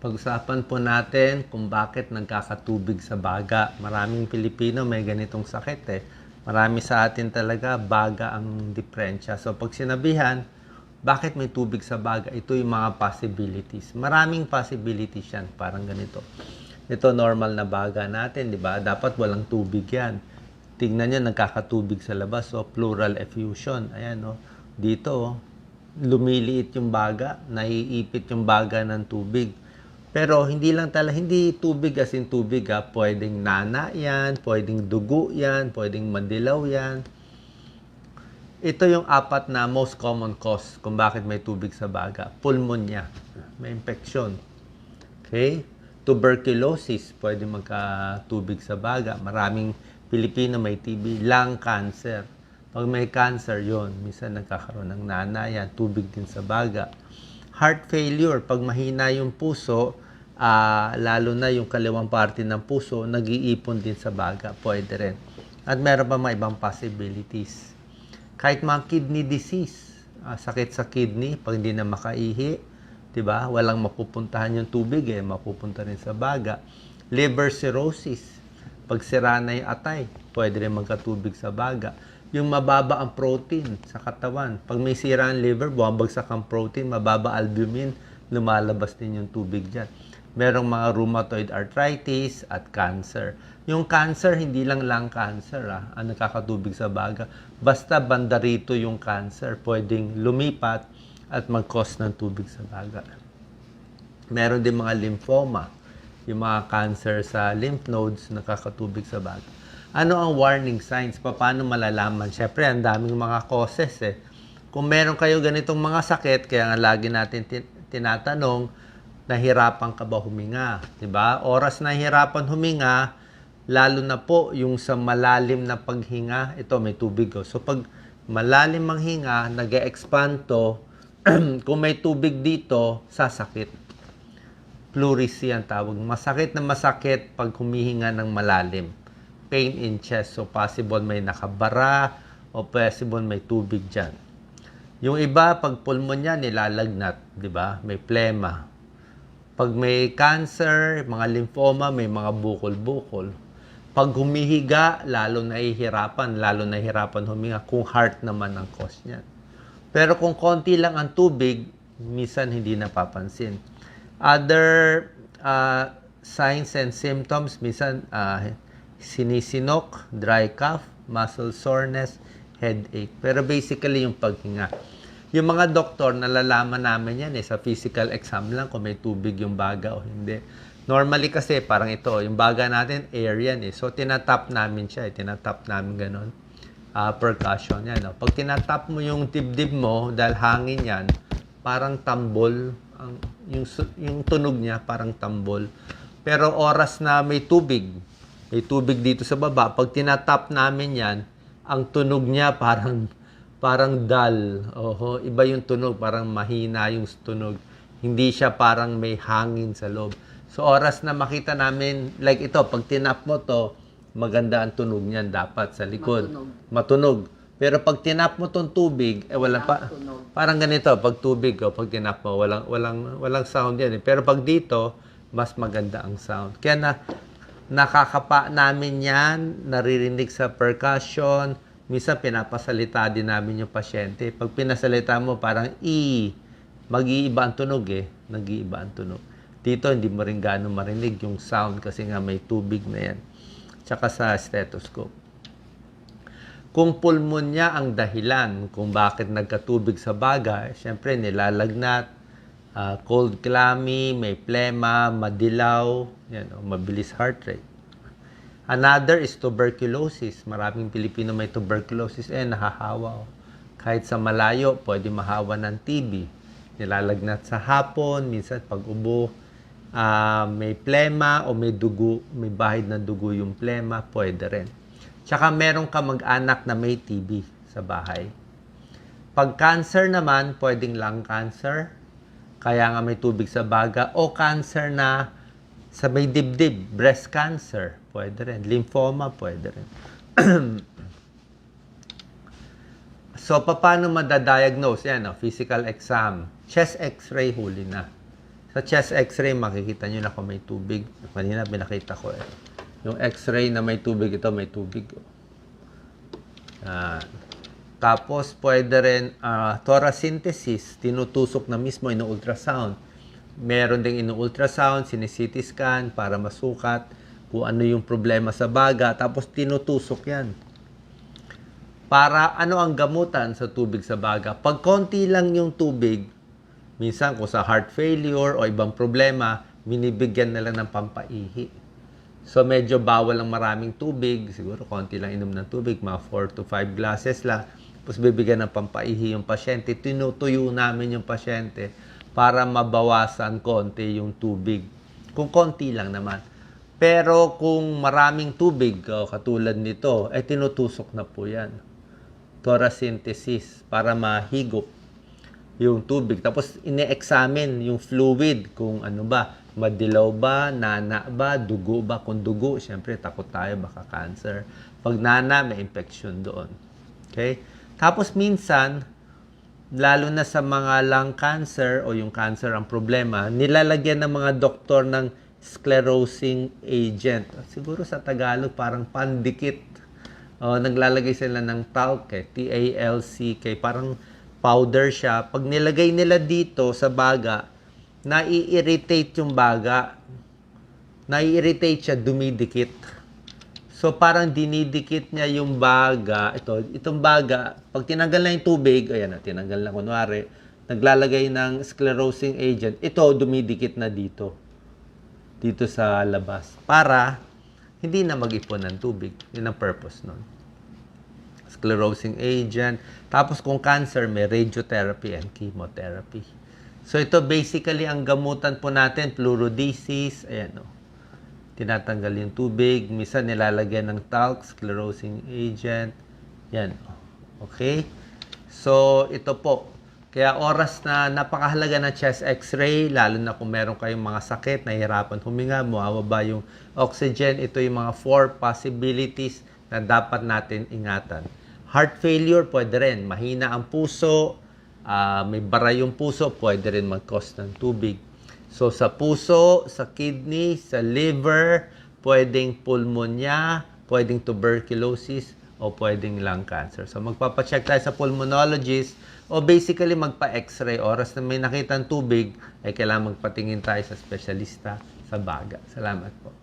Pag-usapan po natin kung bakit nagkakatubig sa baga. Maraming Pilipino may ganitong sakit eh. Marami sa atin talaga baga ang diferensya. So pag sinabihan, bakit may tubig sa baga? Ito yung mga possibilities. Maraming possibilities yan. Parang ganito. Ito normal na baga natin, di ba? Dapat walang tubig yan. Tingnan nyo, nagkakatubig sa labas. So, pleural effusion. Ayan, no? Dito, oh, lumiliit yung baga. Naiipit yung baga ng tubig. Pero hindi lang talaga, hindi tubig as in tubig ha. Pwedeng nana yan, pwedeng dugo yan, pwedeng madilaw yan. Ito yung apat na most common cause kung bakit may tubig sa baga. Pulmonya, may infection. Okay? Tuberculosis, pwede magkatubig sa baga. Maraming Pilipino may TB. Lung cancer. Pag may cancer, yon Minsan nagkakaroon ng nana yan. Tubig din sa baga. Heart failure. Pag mahina yung puso, ah, lalo na yung kaliwang parte ng puso, nag-iipon din sa baga. Pwede rin. At meron pa mga ibang possibilities. Kahit mga kidney disease, ah, sakit sa kidney, pag hindi na makaihi, 'di ba? Walang mapupuntahan yung tubig eh, mapupunta rin sa baga. Liver cirrhosis, pag sira na yung atay, pwede rin magkatubig sa baga. Yung mababa ang protein sa katawan. Pag may sira ang liver, bumabagsak ang protein, mababa albumin, lumalabas din yung tubig dyan. Merong mga rheumatoid arthritis at cancer. Yung cancer, hindi lang lung cancer ah, ang nakakatubig sa baga. Basta banda rito yung cancer, pwedeng lumipat at mag-cause ng tubig sa baga. Meron din mga lymphoma, yung mga cancer sa lymph nodes nakakatubig sa baga. Ano ang warning signs? Paano malalaman? Siyempre, ang daming mga causes eh. Kung meron kayo ganitong mga sakit, kaya nga lagi natin tin- tinatanong, nahirapan ka ba huminga? 'Di ba? Oras na hirapan huminga, lalo na po yung sa malalim na paghinga, ito may tubig. Oh. So pag malalim ang hinga, nag expand to, kung may tubig dito, sasakit. Pleurisy ang tawag. Masakit na masakit pag humihinga ng malalim. Pain in chest. So possible may nakabara o possible may tubig dyan. Yung iba, pag pulmonya, nilalagnat. di ba? May plema. Pag may cancer, mga lymphoma, may mga bukol-bukol. Pag humihiga, lalo nahihirapan, lalo nahihirapan huminga kung heart naman ang cause niyan. Pero kung konti lang ang tubig, minsan hindi napapansin. Other uh, signs and symptoms, minsan uh, sinisinok, dry cough, muscle soreness, headache. Pero basically yung paghinga. Yung mga doktor, nalalaman namin yan eh, sa physical exam lang kung may tubig yung baga o hindi. Normally kasi parang ito, yung baga natin, air yan eh. So tinatap namin siya eh, tinatap namin ganun. Ah, percussion yan. No? Pag tinatap mo yung dibdib mo, dahil hangin yan, parang tambol. Ang, yung, yung tunog niya, parang tambol. Pero oras na may tubig, may tubig dito sa baba, pag tinatap namin yan, ang tunog niya parang parang dull. Oho, iba yung tunog, parang mahina yung tunog. Hindi siya parang may hangin sa loob. So oras na makita namin, like ito, pag tinap mo to, maganda ang tunog niyan dapat sa likod. Matunog. Matunog. Pero pag tinap mo tong tubig, eh wala pa. tunog. Parang ganito, pag tubig, oh, pag tinap mo, walang, walang, walang sound yan. eh. Pero pag dito, mas maganda ang sound. Kaya na, nakakapa namin yan, naririnig sa percussion, minsan pinapasalita din namin yung pasyente. Pag pinasalita mo, parang E, mag-iiba ang tunog eh. Nag-iiba ang tunog. Dito, hindi mo rin gaano marinig yung sound kasi nga may tubig na yan. Tsaka sa stethoscope. Kung pulmonya ang dahilan kung bakit nagkatubig sa baga, syempre nilalagnat, ah, cold clammy, may plema, madilaw, yan, mabilis heart rate. Another is tuberculosis. Maraming Pilipino may tuberculosis. Eh, nahahawa. oh. Kahit sa malayo, pwede mahawa ng TB. Nilalagnat sa hapon, minsan pag ubo, ah, may plema o may dugo, may bahid na dugo yung plema, pwede rin. Tsaka meron ka mag-anak na may TB sa bahay. Pag cancer naman, pwedeng lung cancer, kaya nga may tubig sa baga, o cancer na sa may dibdib, breast cancer, pwede rin. Lymphoma, pwede rin. so, paano madadiagnose? Yan, oh, physical exam. Chest x-ray, huli na. Sa chest x-ray, makikita nyo na kung may tubig. Kanina, pinakita ko eh. Yung x-ray na may tubig, ito may tubig. oh. Yan. Tapos, pwede rin ah, torasynthesis, tinutusok na mismo ino-ultrasound. Meron ding ino-ultrasound, sini-CT scan para masukat kung ano yung problema sa baga. Tapos, tinutusok yan. Para ano ang gamutan sa tubig sa baga? Pag konti lang yung tubig, minsan kung sa heart failure o ibang problema, binibigyan nila ng pampaihi. So medyo bawal ang maraming tubig, siguro konti lang inom ng tubig, mga 4 to 5 glasses lang. Tapos bibigyan ng pampaihi yung pasyente. Tinutuyo namin yung pasyente para mabawasan konti yung tubig. Kung konti lang naman. Pero kung maraming tubig, oh, katulad nito, ay tinutusok na po yan. Torasynthesis para mahigop yung tubig. Tapos ine-examine yung fluid kung ano ba, madilaw ba, nana ba, dugo ba. Kung dugo, syempre takot tayo baka cancer. Pag nana, may infection doon. Okay? Tapos minsan, lalo na sa mga lung cancer o yung cancer ang problema, nilalagyan ng mga doktor ng sclerosing agent. Siguro sa Tagalog parang pandikit. O, naglalagay sila ng talc, eh, T-A-L-C-K, parang powder siya. Pag nilagay nila dito sa baga, nai-irritate yung baga. Nai-irritate siya, dumidikit. So parang dinidikit niya yung baga. Ito, itong baga, pag tinanggal na yung tubig, ayan na, tinanggal na kunwari, naglalagay ng sclerosing agent, ito dumidikit na dito. Dito sa labas. Para hindi na mag-ipon ng tubig. Yun ang purpose nun. Sclerosing agent. Tapos kung cancer, may radiotherapy and chemotherapy. So ito basically ang gamutan po natin, fluorodesis, ayan o. Tinatanggal yung tubig, minsan nilalagyan ng talc, sclerosing agent. Yan. o. Okay? So ito po. Kaya oras na napakahalaga ng chest x-ray, lalo na kung meron kayong mga sakit, nahihirapan huminga, mawawaba yung oxygen, ito yung mga four possibilities na dapat natin ingatan. Heart failure, pwede rin. Mahina ang puso, ah, may bara yung puso, pwede rin mag-cause ng tubig. So sa puso, sa kidney, sa liver, pwedeng pulmonya, pwedeng tuberculosis, o pwedeng lung cancer. So magpapacheck tayo sa pulmonologist o basically magpa-x-ray. Oras na may nakitang tubig, ay kailangan magpatingin tayo sa specialista sa baga. Salamat po.